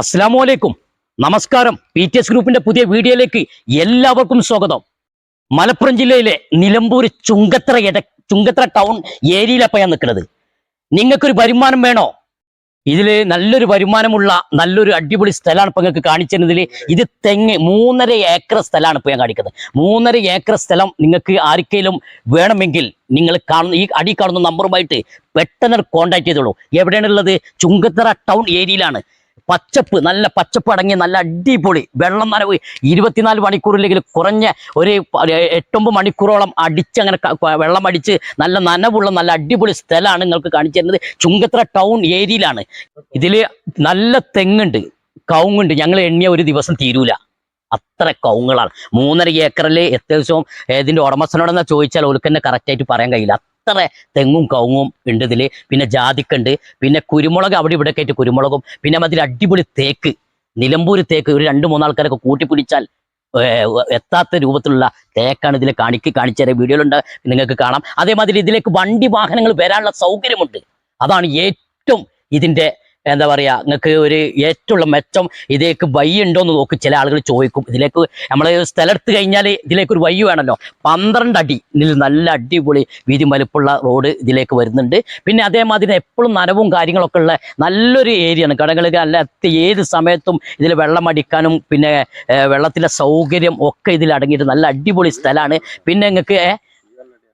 അസ്സാം വലൈക്കും നമസ്കാരം. പി ടി എസ് ഗ്രൂപ്പിന്റെ പുതിയ വീഡിയോയിലേക്ക് എല്ലാവർക്കും സ്വാഗതം. മലപ്പുറം ജില്ലയിലെ നിലമ്പൂർ ചുങ്കത്ര ഇട ചുങ്കത്ര ടൗൺ ഏരിയയിലപ്പോൾ ഞാൻ നിൽക്കുന്നത് നിങ്ങൾക്കൊരു വരുമാനം വേണോ? ഇതിൽ നല്ലൊരു വരുമാനമുള്ള നല്ലൊരു അടിപൊളി സ്ഥലമാണ് ഇപ്പൊ നിങ്ങൾക്ക് കാണിച്ചിരുന്നതിൽ ഇത് തെങ്ങ് മൂന്നര ഏക്കർ സ്ഥലമാണ് ഇപ്പോൾ ഞാൻ കാണിക്കുന്നത്. മൂന്നര ഏക്കർ സ്ഥലം നിങ്ങൾക്ക് ആർക്കെങ്കിലും വേണമെങ്കിൽ നിങ്ങൾ കാണുന്ന ഈ അടി കാണുന്ന നമ്പറുമായിട്ട് പെട്ടെന്ന് കോൺടാക്ട് ചെയ്തോളൂ. എവിടെയാണുള്ളത്? ചുങ്കത്തറ ടൗൺ ഏരിയയിലാണ്. പച്ചപ്പ് നല്ല പച്ചപ്പ് അടങ്ങിയ നല്ല അടിപൊളി വെള്ളം നനവ് ഇരുപത്തിനാല് മണിക്കൂറില്ലെങ്കിൽ കുറഞ്ഞ ഒരു എട്ടൊമ്പത് മണിക്കൂറോളം അടിച്ച് അങ്ങനെ വെള്ളം അടിച്ച് നല്ല നനവുള്ള നല്ല അടിപൊളി സ്ഥലമാണ് നിങ്ങൾക്ക് കാണിച്ചു തരുന്നത്. ചുങ്കത്ര ടൗൺ ഏരിയയിലാണ്. ഇതിൽ നല്ല തെങ്ങുണ്ട് കവുങ്ങുണ്ട്. ഞങ്ങൾ എണ്ണിയ ഒരു ദിവസം തീരൂല. അത്ര കൗങ്ങളാണ് മൂന്നര ഏക്കറിൽ അത്യാവശ്യം ഏതിന്റെ ഉടമസ്ഥനോടെന്നാ ചോദിച്ചാൽ ഒരുക്കന്നെ കറക്റ്റായിട്ട് പറയാൻ കഴിയില്ല. അത്ര തെങ്ങും കവുങ്ങും ഉണ്ട് ഇതിൽ പിന്നെ ജാതിക്കുണ്ട്. പിന്നെ കുരുമുളക് അവിടെ ഇവിടെ ആയിട്ട് കുരുമുളകും. പിന്നെ അതിൽ അടിപൊളി തേക്ക്. നിലമ്പൂര് തേക്ക് ഒരു രണ്ട് മൂന്നാൾക്കാരൊക്കെ കൂട്ടിപ്പിടിച്ചാൽ എത്താത്ത രൂപത്തിലുള്ള തേക്കാണ് ഇതിൽ കാണിക്ക് കാണിച്ചു തരാം. ഉണ്ട് നിങ്ങൾക്ക് കാണാം. അതേമാതിരി ഇതിലേക്ക് വണ്ടി വാഹനങ്ങൾ വരാനുള്ള സൗകര്യമുണ്ട്. അതാണ് ഏറ്റവും ഇതിന്റെ എന്താ പറയുക നിങ്ങൾക്ക് ഒരു ഏറ്റവും മെച്ചം ഇതിലേക്ക് വഴി ഉണ്ടോ എന്ന് നോക്കി. ചില ആളുകൾ ചോദിക്കും. ഇതിലേക്ക് നമ്മൾ സ്ഥലം എടുത്ത് കഴിഞ്ഞാൽ ഇതിലേക്ക് ഒരു വഴി വേണമല്ലോ. പന്ത്രണ്ട് അടി. ഇതിൽ നല്ല അടിപൊളി വീതി വലുപ്പുള്ള റോഡ് ഇതിലേക്ക് വരുന്നുണ്ട്. പിന്നെ അതേമാതിരി എപ്പോഴും നനവും കാര്യങ്ങളൊക്കെ ഉള്ള നല്ലൊരു ഏരിയയാണ് കടകളിൽ അത്യ- ഏത് സമയത്തും ഇതിൽ വെള്ളം അടിക്കാനും പിന്നെ വെള്ളത്തിലെ സൗകര്യം ഒക്കെ ഇതിൽ അടങ്ങിയിട്ട് നല്ല അടിപൊളി സ്ഥലമാണ്. പിന്നെ നിങ്ങൾക്ക്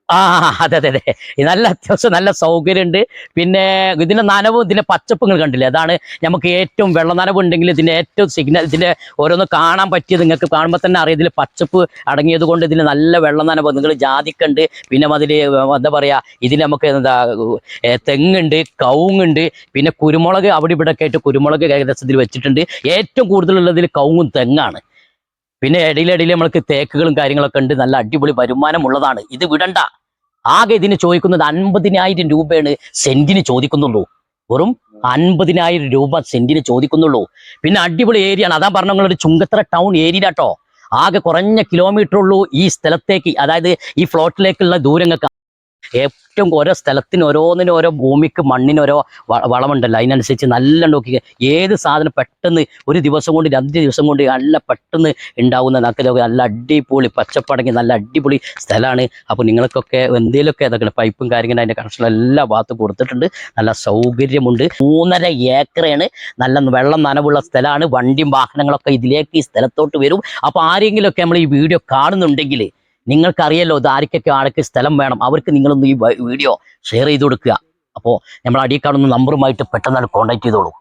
ആ അതെ അതെ അതെ. നല്ല അത്യാവശ്യം നല്ല സൗകര്യമുണ്ട്. പിന്നെ ഇതിന്റെ നനവും ഇതിന്റെ പച്ചപ്പുകൾ കണ്ടില്ലേ? അതാണ് നമുക്ക് ഏറ്റവും വെള്ള നനവ് ഉണ്ടെങ്കിൽ ഇതിന്റെ ഏറ്റവും സിഗ്നൽ ഇതിന്റെ ഓരോന്ന് കാണാൻ പറ്റിയത് നിങ്ങൾക്ക് കാണുമ്പോൾ തന്നെ അറിയാം. ഇതിൽ പച്ചപ്പ് അടങ്ങിയത് കൊണ്ട് ഇതിൽ നല്ല വെള്ള നനവ് നിങ്ങൾ ജാതിക്കുണ്ട്. പിന്നെ അതിൽ എന്താ പറയാ ഇതിൽ നമുക്ക് എന്താ തെങ്ങുണ്ട് കവുങ്ങുണ്ട്. പിന്നെ കുരുമുളക് അവിടെ ഇവിടെ ഒക്കെ ആയിട്ട് കുരുമുളക് ഏകദേശം ഇതിൽ വെച്ചിട്ടുണ്ട്. ഏറ്റവും കൂടുതലുള്ളതിൽ കവുങ്ങും തെങ്ങാണ്. പിന്നെ ഇടയിലിടയിൽ നമ്മൾക്ക് തേക്കുകളും കാര്യങ്ങളൊക്കെ ഉണ്ട്. നല്ല അടിപൊളി വരുമാനമുള്ളതാണ് ഇത് വിടണ്ട. ആകെ ഇതിന് ചോദിക്കുന്നത് അൻപതിനായിരം രൂപയാണ് സെന്റിന് ചോദിക്കുന്നുള്ളൂ. വെറും അൻപതിനായിരം രൂപ സെന്റിന് ചോദിക്കുന്നുള്ളൂ. പിന്നെ അടിപൊളി ഏരിയ ആണ്. അതാ പറഞ്ഞ ഒരു ചുങ്കത്തറ ടൗൺ ഏരിയയിലാട്ടോ ആകെ കുറഞ്ഞ കിലോമീറ്റർ ഉള്ളൂ ഈ സ്ഥലത്തേക്ക്. അതായത് ഈ ഫ്ലോട്ടിലേക്കുള്ള ദൂരങ്ങൾക്ക് ഏറ്റവും ഓരോ സ്ഥലത്തിന് ഓരോന്നിനും ഓരോ ഭൂമിക്ക് മണ്ണിന് ഓരോ വളമുണ്ടല്ലോ. അതിനനുസരിച്ച് നല്ല നോക്കി ഏത് സാധനം പെട്ടെന്ന് ഒരു ദിവസം കൊണ്ട് രണ്ട് ദിവസം കൊണ്ട് നല്ല പെട്ടെന്ന് ഉണ്ടാവുന്ന നക്കലൊക്കെ നല്ല അടിപൊളി പച്ചപ്പടങ്ങി നല്ല അടിപൊളി സ്ഥലമാണ് അപ്പോൾ നിങ്ങൾക്കൊക്കെ എന്തെങ്കിലുമൊക്കെ അതൊക്കെ പൈപ്പും കാര്യങ്ങളും അതിന്റെ കണക്ഷൻ എല്ലാ ഭാഗത്തും കൊടുത്തിട്ടുണ്ട്. നല്ല സൗകര്യമുണ്ട്. മൂന്നര ഏക്കറാണ് നല്ല വെള്ളം നനവുള്ള സ്ഥലമാണ് വണ്ടിയും വാഹനങ്ങളൊക്കെ ഇതിലേക്ക് ഈ സ്ഥലത്തോട്ട് വരും. അപ്പോൾ ആരെങ്കിലുമൊക്കെ നമ്മൾ ഈ വീഡിയോ കാണുന്നുണ്ടെങ്കിൽ നിങ്ങൾക്കറിയാലോ ഇത് ആർക്കൊക്കെ ആൾക്ക് സ്ഥലം വേണം. അവർക്ക് നിങ്ങളൊന്ന് ഈ വീഡിയോ ഷെയർ ചെയ്ത് കൊടുക്കുക. അപ്പോൾ നമ്മൾ അടിയിൽ കാണുന്ന നമ്പറുമായിട്ട് പെട്ടെന്ന് കോൺടാക്ട് ചെയ്തോളൂ.